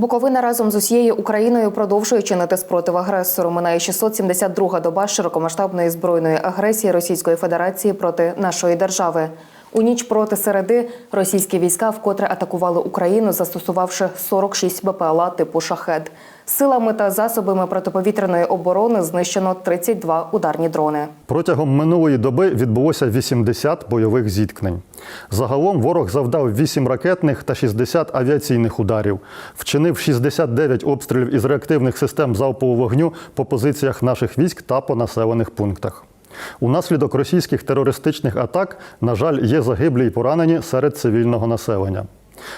Буковина разом з усією Україною продовжує чинити спротив агресору. Минає 672-га доба широкомасштабної збройної агресії Російської Федерації проти нашої держави. У ніч проти середи російські війська вкотре атакували Україну, застосувавши 46 БПЛА типу шахед. Силами та засобами протиповітряної оборони знищено 32 ударні дрони. Протягом минулої доби відбулося 80 бойових зіткнень. Загалом ворог завдав 8 ракетних та 60 авіаційних ударів, вчинив 69 обстрілів із реактивних систем залпового вогню по позиціях наших військ та по населених пунктах. Унаслідок російських терористичних атак, на жаль, є загиблі і поранені серед цивільного населення.